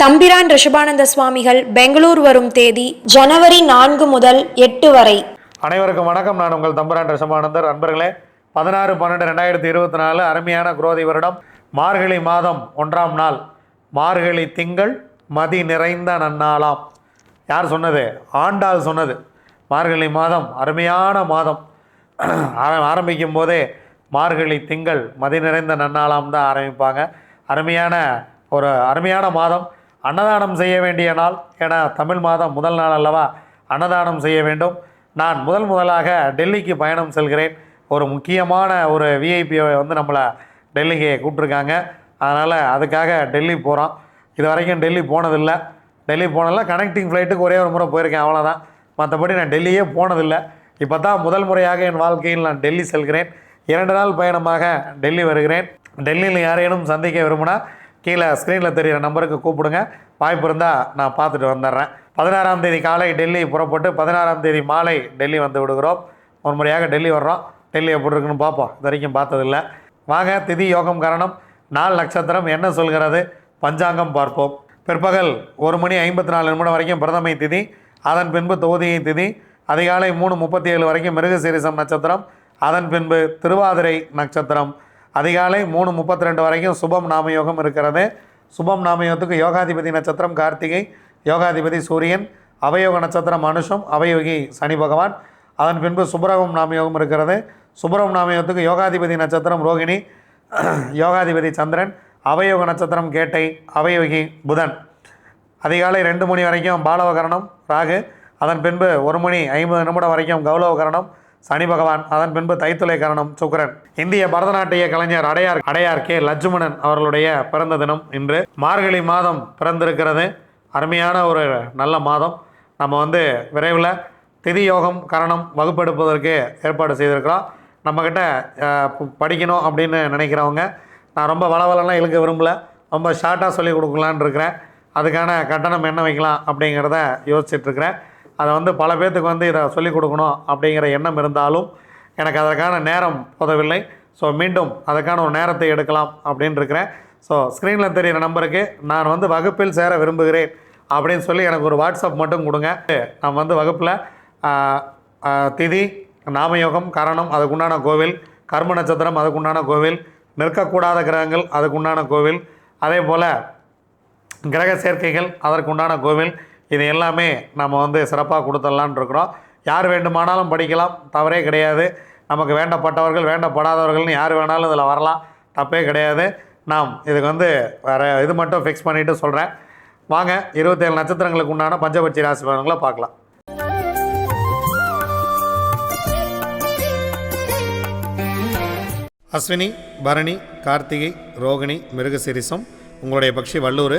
தம்பிரான் ரிஷபானந்த சுவாமிகள் பெங்களூர் வரும் தேதி ஜனவரி நான்கு முதல் எட்டு வரை. அனைவருக்கும் வணக்கம். நான் உங்கள் தம்பிரான் ரிஷபானந்தர். அன்பர்களே பதினாறு பன்னெண்டு ரெண்டாயிரத்தி இருபத்தி நாலு அருமையான குரோதி வருடம். மார்கழி மாதம் ஒன்றாம் நாள். மார்கழி திங்கள் மதி நிறைந்த நன்னாளாம். யார் சொன்னது? ஆண்டாள் சொன்னது. மார்கழி மாதம் அருமையான மாதம். ஆர- ஆரம்பிக்கும் போதே மார்கழி திங்கள் மதி நிறைந்த நன்னாளாம் தான் ஆரம்பிப்பாங்க. அருமையான ஒரு அருமையான மாதம். அன்னதானம் செய்ய வேண்டிய நாள் ஏன்னா தமிழ் மாதம் முதல் நாள் அல்லவா அன்னதானம் செய்ய வேண்டும். நான் முதல் முதலாக டெல்லிக்கு பயணம் செல்கிறேன். ஒரு முக்கியமான ஒரு விஐபியை வந்து நம்மளை டெல்லிக்கு கூப்பிட்ருக்காங்க அதனால் அதுக்காக டெல்லி போகிறோம் இது வரைக்கும் டெல்லி போனதில்லை. டெல்லி போனதில்ல. கனெக்டிங் ஃப்ளைட்டுக்கு ஒரே ஒரு முறை போயிருக்கேன். அவ்வளோதான் மற்றபடி நான் டெல்லியே போனதில்லை. இப்போ தான் முதல் முறையாக என் வாழ்க்கையில் நான் டெல்லி செல்கிறேன். இரண்டு நாள் பயணமாக டெல்லி வருகிறேன். டெல்லியில் யாரேனும் சந்திக்க விரும்பினா கீழே ஸ்க்ரீனில் தெரிகிற நம்பருக்கு கூப்பிடுங்க. வாய்ப்பு இருந்தால் நான் பார்த்துட்டு வந்துடுறேன் பதினாறாம் தேதி காலை டெல்லி புறப்பட்டு பதினாறாம் தேதி மாலை டெல்லி வந்து விடுகிறோம். ஒரு முறையாக டெல்லி வர்றோம். டெல்லி எப்படி இருக்குன்னு பார்ப்போம். இது வரைக்கும் பார்த்ததில்ல. வாங்க திதி யோகம் காரணம். நாலு நட்சத்திரம் என்ன சொல்கிறது? பஞ்சாங்கம் பார்ப்போம். பிற்பகல் ஒரு மணி ஐம்பத்தி நாலு நிமிடம் வரைக்கும் பிரதமை திதி. அதன் பின்பு தொகுதியை திதி. அதிகாலை மூணு முப்பத்தி ஏழு வரைக்கும் மிருகசீரிசம் நட்சத்திரம். அதன் பின்பு திருவாதிரை நட்சத்திரம். அதிகாலை மூணு முப்பத்தி ரெண்டு வரைக்கும் சுபம் நாமயோகம் இருக்கிறது. சுபம் நாமயோகத்துக்கு யோகாதிபதி நட்சத்திரம் கார்த்திகை யோகாதிபதி சூரியன் அவயோக நட்சத்திரம் மனுஷம் அவயோகி சனி பகவான். அதன் பின்பு சுப்ரகம் நாமயோகம் இருக்கிறது. சுப்ரம் நாமயோகத்துக்கு யோகாதிபதி நட்சத்திரம் ரோகிணி யோகாதிபதி சந்திரன் அவயோக நட்சத்திரம் கேட்டை அவயோகி புதன். அதிகாலை ரெண்டு மணி வரைக்கும் பாலவகரணம் ராகு. அதன் பின்பு ஒரு மணி ஐம்பது நிமிடம் வரைக்கும் கௌலவகரணம் சனி பகவான் அதன் பின்பு தைத்துளை கரணம் சுக்கரன். இந்திய பரதநாட்டிய கலைஞர் அடையார் அடையார் கே. லட்சுமணன் அவர்களுடைய பிறந்த தினம் இன்று மார்கழி மாதம் பிறந்திருக்கிறது. அருமையான ஒரு நல்ல மாதம். நம்ம வந்து விரைவில் திதி யோகம் கரணம் வகுப்பெடுப்பதற்கு ஏற்பாடு செய்திருக்கிறோம். நம்மக்கிட்ட படிக்கணும் அப்படின்னு நினைக்கிறவங்க நான் ரொம்ப வளவலெல்லாம் இழுக்க விரும்பல. ரொம்ப ஷார்ட்டாக சொல்லி கொடுக்கலான் இருக்கிறேன். அதுக்கான கட்டணம் என்ன வைக்கலாம் அப்படிங்கிறத யோசிச்சுட்ருக்கிறேன் அதை வந்து பல பேர்த்துக்கு வந்து இதை சொல்லிக் கொடுக்கணும் அப்படிங்கிற எண்ணம் இருந்தாலும் எனக்கு அதற்கான நேரம் போதவில்லை. ஸோ மீண்டும் அதற்கான ஒரு நேரத்தை எடுக்கலாம் அப்படின்னு இருக்கிறேன். ஸோ ஸ்க்ரீனில் தெரிகிற நம்பருக்கு நான் வந்து வகுப்பில் சேர விரும்புகிறேன் அப்படின்னு சொல்லி எனக்கு ஒரு வாட்ஸ்அப் மட்டும் கொடுங்க. நான் வந்து வகுப்பில் திதி நாமயோகம் கரணம் அதுக்குண்டான கோவில் கர்ம நட்சத்திரம் அதுக்குண்டான கோவில் நிற்கக்கூடாத கிரகங்கள் அதுக்குண்டான கோவில் அதே போல் கிரக சேர்க்கைகள் அதற்குண்டான கோவில் இது எல்லாமே நம்ம வந்து சிறப்பாக கொடுத்துடலான் இருக்கிறோம். யார் வேண்டுமானாலும் படிக்கலாம். தவறே கிடையாது. நமக்கு வேண்டப்பட்டவர்கள் வேண்டப்படாதவர்கள்னு யார் வேணாலும் இதில் வரலாம். தப்பே கிடையாது. நாம் இதுக்கு வந்து வேறு இது மட்டும் ஃபிக்ஸ் பண்ணிவிட்டு சொல்கிறேன் வாங்க இருபத்தேழு நட்சத்திரங்களுக்கு உண்டான பஞ்சபட்சி ராசி பலன்களை பார்க்கலாம். அஸ்வினி பரணி கார்த்திகை ரோகிணி மிருகசிரிசம் உங்களுடைய பக்ஷி வல்லூர்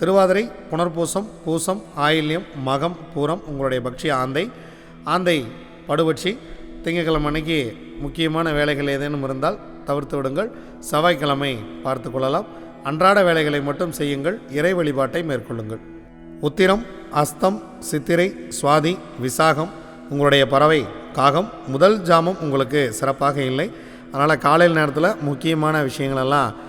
திருவாதிரை புனர்பூசம் பூசம் ஆயில்யம் மகம் பூரம் உங்களுடைய பக்ஷி ஆந்தை. ஆந்தை படுபட்சி திங்கட்கிழமை அன்னைக்கு முக்கியமான வேலைகள் ஏதேனும் இருந்தால் தவிர்த்து விடுங்கள். செவ்வாய்க்கிழமை பார்த்து கொள்ளலாம். அன்றாட வேலைகளை மட்டும் செய்யுங்கள். இறை வழிபாட்டை மேற்கொள்ளுங்கள். உத்திரம் அஸ்தம் சித்திரை சுவாதி விசாகம் உங்களுடைய பறவை காகம். முதல் ஜாமம் உங்களுக்கு சிறப்பாக இல்லை. அதனால் காலையில் நேரத்தில் முக்கியமான விஷயங்களெல்லாம்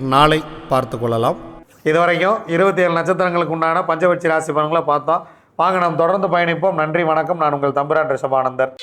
நாளை பார்த்து கொள்ளலாம். இதுவரைக்கும் இருபத்தி ஏழு நட்சத்திரங்களுக்கு உண்டான பஞ்சபட்சி ராசி பலன்களை பார்த்தோம் வாங்க நாம் தொடர்ந்து பயணிப்போம். நன்றி வணக்கம். நான் உங்கள் தம்புரான் ரிஷபானந்தர்